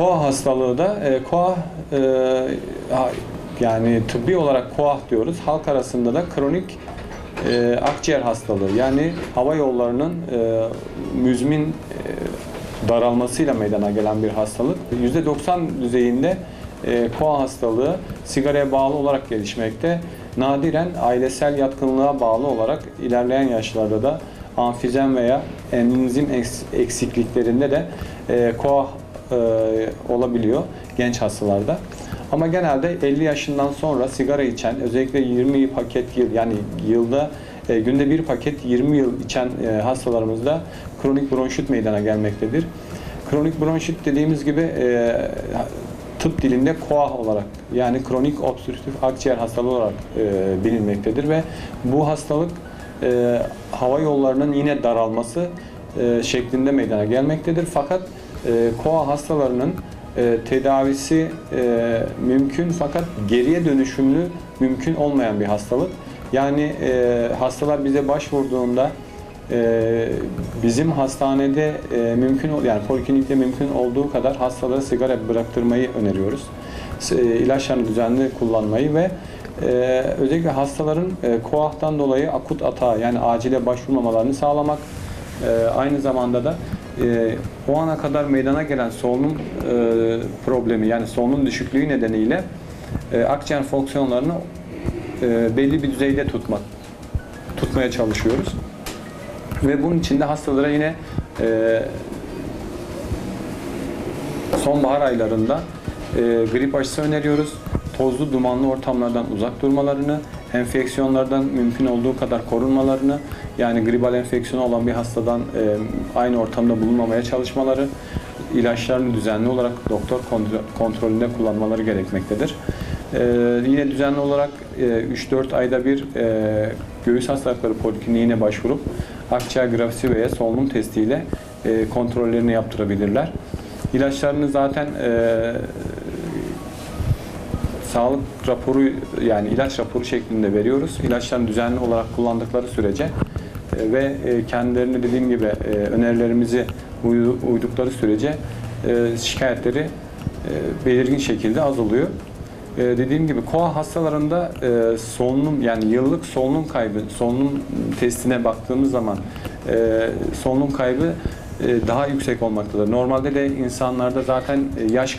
koa hastalığı da e, koa e, yani tıbbi olarak koah diyoruz. Halk arasında da kronik e, akciğer hastalığı yani hava yollarının e, müzmin e, daralmasıyla meydana gelen bir hastalık. %90 düzeyinde e, koa hastalığı sigaraya bağlı olarak gelişmekte. Nadiren ailesel yatkınlığa bağlı olarak ilerleyen yaşlarda da amfizem veya enzim eks- eksikliklerinde de e, koa e, olabiliyor genç hastalarda. Ama genelde 50 yaşından sonra sigara içen, özellikle 20 paket yıl yani yılda e, günde bir paket 20 yıl içen e, hastalarımızda kronik bronşit meydana gelmektedir. Kronik bronşit dediğimiz gibi e, tıp dilinde koah olarak yani kronik obstrüktif akciğer hastalığı olarak e, bilinmektedir ve bu hastalık e, hava yollarının yine daralması e, şeklinde meydana gelmektedir. Fakat e, koa hastalarının e, tedavisi e, mümkün fakat geriye dönüşümlü mümkün olmayan bir hastalık. Yani e, hastalar bize başvurduğunda e, bizim hastanede e, mümkün yani poliklinikte mümkün olduğu kadar hastalara sigara bıraktırmayı öneriyoruz. E, ilaçlarını düzenli kullanmayı ve e, özellikle hastaların e, koahtan dolayı akut atağa yani acile başvurmamalarını sağlamak e, aynı zamanda da e, o ana kadar meydana gelen solunum e, problemi yani solunum düşüklüğü nedeniyle e, akciğer fonksiyonlarını e, belli bir düzeyde tutmak tutmaya çalışıyoruz. Ve bunun için de hastalara yine e, sonbahar aylarında e, grip aşısı öneriyoruz. Tozlu, dumanlı ortamlardan uzak durmalarını, enfeksiyonlardan mümkün olduğu kadar korunmalarını, yani gribal enfeksiyonu olan bir hastadan e, aynı ortamda bulunmamaya çalışmaları, ilaçlarını düzenli olarak doktor kontro- kontrolünde kullanmaları gerekmektedir. E, yine düzenli olarak e, 3-4 ayda bir e, göğüs hastalıkları polikliniğine başvurup akciğer grafisi veya solunum testiyle e, kontrollerini yaptırabilirler. İlaçlarını zaten e, sağlık raporu yani ilaç raporu şeklinde veriyoruz. İlaçlarını düzenli olarak kullandıkları sürece e, ve e, kendilerini dediğim gibi e, önerilerimizi uydu- uydukları sürece e, şikayetleri e, belirgin şekilde azalıyor. E, dediğim gibi koa hastalarında e, solunum yani yıllık solunum kaybı, solunum testine baktığımız zaman e, solunum kaybı e, daha yüksek olmaktadır. Normalde de insanlarda zaten e, yaş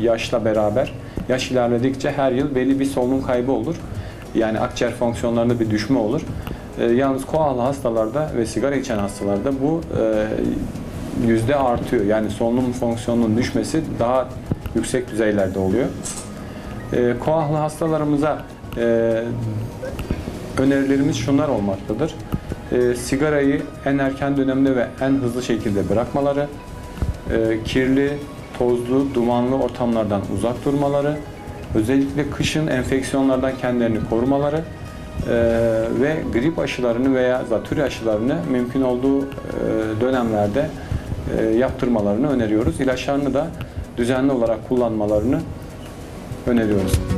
yaşla beraber yaş ilerledikçe her yıl belli bir solunum kaybı olur. Yani akciğer fonksiyonlarında bir düşme olur. E, yalnız koalı hastalarda ve sigara içen hastalarda bu e, yüzde artıyor. Yani solunum fonksiyonunun düşmesi daha yüksek düzeylerde oluyor. E, koahlı hastalarımıza e, önerilerimiz şunlar olmaktadır. E, sigarayı en erken dönemde ve en hızlı şekilde bırakmaları, e, kirli, tozlu, dumanlı ortamlardan uzak durmaları, özellikle kışın enfeksiyonlardan kendilerini korumaları e, ve grip aşılarını veya zatürre aşılarını mümkün olduğu e, dönemlerde e, yaptırmalarını öneriyoruz. İlaçlarını da düzenli olarak kullanmalarını öneriyoruz.